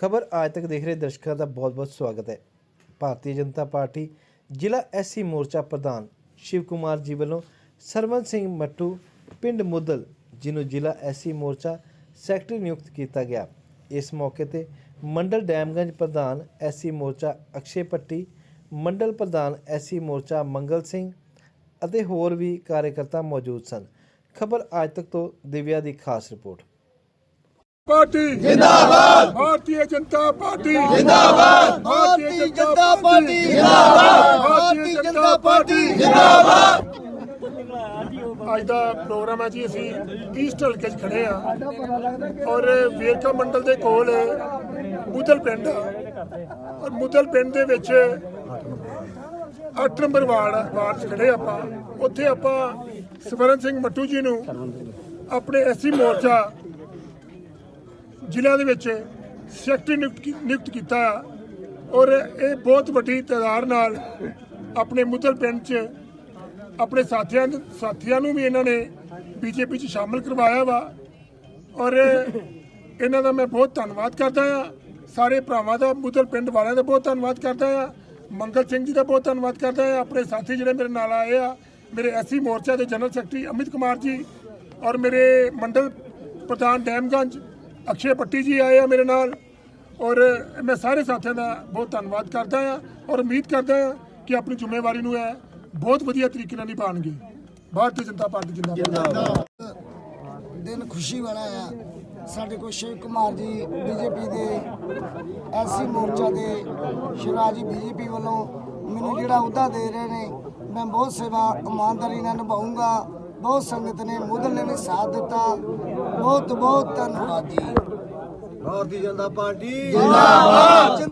ਖਬਰ ਅੱਜ ਤੱਕ ਦੇਖ ਰਹੇ ਦਰਸ਼ਕਾਂ ਦਾ ਬਹੁਤ-ਬਹੁਤ ਸਵਾਗਤ ਹੈ। ਭਾਰਤੀ ਜਨਤਾ ਪਾਰਟੀ ਜ਼ਿਲ੍ਹਾ ਐਸਸੀ ਮੋਰਚਾ ਪ੍ਰਧਾਨ ਸ਼ਿਵ ਕੁਮਾਰ ਜੀ ਵੱਲੋਂ ਸਰਵਨ ਸਿੰਘ ਮੱਟੂ, ਪਿੰਡ ਮੁੱਦਲ, ਜਿਹਨੂੰ ਜ਼ਿਲ੍ਹਾ ਐਸਸੀ ਮੋਰਚਾ ਸੈਕਟਰੀ ਨਿਯੁਕਤ ਕੀਤਾ ਗਿਆ। ਇਸ ਮੌਕੇ ਤੇ ਮੰਡਲ ਡੈਮਗੰਜ ਪ੍ਰਧਾਨ ਐਸਸੀ ਮੋਰਚਾ ਅਕਸ਼ੇ ਪੱਟੀ ਮੰਡਲ ਪ੍ਰਧਾਨ ਐਸਸੀ ਮੋਰਚਾ ਮੰਗਲ ਸਿੰਘ ਅਤੇ ਹੋਰ ਵੀ ਕਾਰਜਕਰਤਾ ਮੌਜੂਦ ਸਨ। ਖਬਰ ਅੱਜ ਤੱਕ ਤੋਂ ਦਿਵਿਆ ਦੀ ਖਾਸ ਰਿਪੋਰਟ। ਪਾਰਟੀ। ਜਿੰਦਾਬਾਦ। ਭਾਰਤੀ ਜਨਤਾ ਪਾਰਟੀ। ਜਿੰਦਾਬਾਦ। ਭਾਰਤੀ ਜਨਤਾ ਪਾਰਟੀ। ਜਿੰਦਾਬਾਦ। ਭਾਰਤੀ ਜਨਤਾ ਪਾਰਟੀ। ਜਿੰਦਾਬਾਦ। ਅੱਜ ਦਾ ਪ੍ਰੋਗਰਾਮ ਹੈ ਜੀ ਅਸੀਂ ਈਸਟ ਹਲਕੇ 'ਚ ਖੜੇ ਆ ਔਰ ਵੇਰਕਾ ਮੰਡਲ ਦੇ ਕੋਲ ਮੁਦਲ ਪਿੰਡ ਆ। ਔਰ ਮੁਦਲ ਪਿੰਡ ਦੇ ਵਿੱਚ 8 ਨੰਬਰ ਵਾਰਡ ਵਾਰਡ 'ਚ ਖੜੇ ਆਪਾਂ। ਉੱਥੇ ਆਪਾਂ ਸਵਰਨ ਸਿੰਘ ਮੱਟੂ ਜੀ ਨੂੰ ਆਪਣੇ ਐਸਸੀ ਮੋਰਚਾ ਜ਼ਿਲ੍ਹਿਆਂ ਦੇ ਵਿੱਚ ਸੈਕਟਰੀ ਨਿਯੁਕਤ ਨਿਯੁਕਤ ਕੀਤਾ ਆ ਔਰ ਇਹ ਬਹੁਤ ਵੱਡੀ ਤਾਦਾਦ ਨਾਲ ਆਪਣੇ ਮੁੱਦਲ ਪਿੰਡ 'ਚ ਆਪਣੇ ਸਾਥੀਆਂ ਸਾਥੀਆਂ ਨੂੰ ਵੀ ਇਹਨਾਂ ਨੇ ਬੀਜੇਪੀ 'ਚ ਸ਼ਾਮਲ ਕਰਵਾਇਆ ਵਾ ਔਰ ਇਹਨਾਂ ਦਾ ਮੈਂ ਬਹੁਤ ਧੰਨਵਾਦ ਕਰਦਾ ਆ। ਸਾਰੇ ਭਰਾਵਾਂ ਦਾ ਮੁੱਦਲ ਪਿੰਡ ਵਾਲਿਆਂ ਦਾ ਬਹੁਤ ਧੰਨਵਾਦ ਕਰਦਾ ਆ। ਮੰਗਲ ਸਿੰਘ ਜੀ ਦਾ ਬਹੁਤ ਧੰਨਵਾਦ ਕਰਦਾ ਆ। ਆਪਣੇ ਸਾਥੀ ਜਿਹੜੇ ਮੇਰੇ ਨਾਲ ਆਏ ਆ, ਮੇਰੇ ਐਸਸੀ ਮੋਰਚਾ ਦੇ ਜਨਰਲ ਸੈਕਟਰੀ ਅਮਿਤ ਕੁਮਾਰ ਜੀ ਔਰ ਮੇਰੇ ਮੰਡਲ ਪ੍ਰਧਾਨ ਡੈਮਗੰਜ ਅਕਸ਼ੇ ਪੱਟੀ ਜੀ ਆਏ ਆ ਮੇਰੇ ਨਾਲ ਔਰ ਮੈਂ ਸਾਰੇ ਸਾਥੀਆਂ ਦਾ ਬਹੁਤ ਧੰਨਵਾਦ ਕਰਦਾ ਆ ਔਰ ਉਮੀਦ ਕਰਦਾ ਆ ਕਿ ਆਪਣੀ ਜ਼ਿੰਮੇਵਾਰੀ ਨੂੰ ਇਹ ਬਹੁਤ ਵਧੀਆ ਤਰੀਕੇ ਨਾਲ ਨਿਭਾਉਣਗੇ। ਭਾਰਤੀ ਜਨਤਾ ਪਾਰਟੀ ਜਿੰਦਾਬਾਦ। ਦਿਨ ਖੁਸ਼ੀ ਵਾਲਾ ਆ। ਸਾਡੇ ਕੋਲ ਸ਼ਿਵ ਕੁਮਾਰ ਜੀ, ਬੀਜੇਪੀ ਦੇ ਐਸਸੀ ਮੋਰਚਾ ਦੇ ਸ਼ਿਵਰਾਜ ਜੀ, ਬੀਜੇਪੀ ਵੱਲੋਂ ਮੈਨੂੰ ਜਿਹੜਾ ਅਹੁਦਾ ਦੇ ਰਹੇ ਨੇ, ਮੈਂ ਬਹੁਤ ਸੇਵਾ ਇਮਾਨਦਾਰੀ ਨਾਲ ਨਿਭਾਉਂਗਾ ਬਹੁਤ ਸੰਗਤ ਨੇ ਮੁੱਦਲ ਨੇ ਸਾਥ ਦਿੱਤਾ। ਬਹੁਤ ਬਹੁਤ ਧੰਨਵਾਦ ਜੀ। ਭਾਰਤੀ ਜਨਤਾ ਪਾਰਟੀ ਜਿੰਦਾਬਾਦ।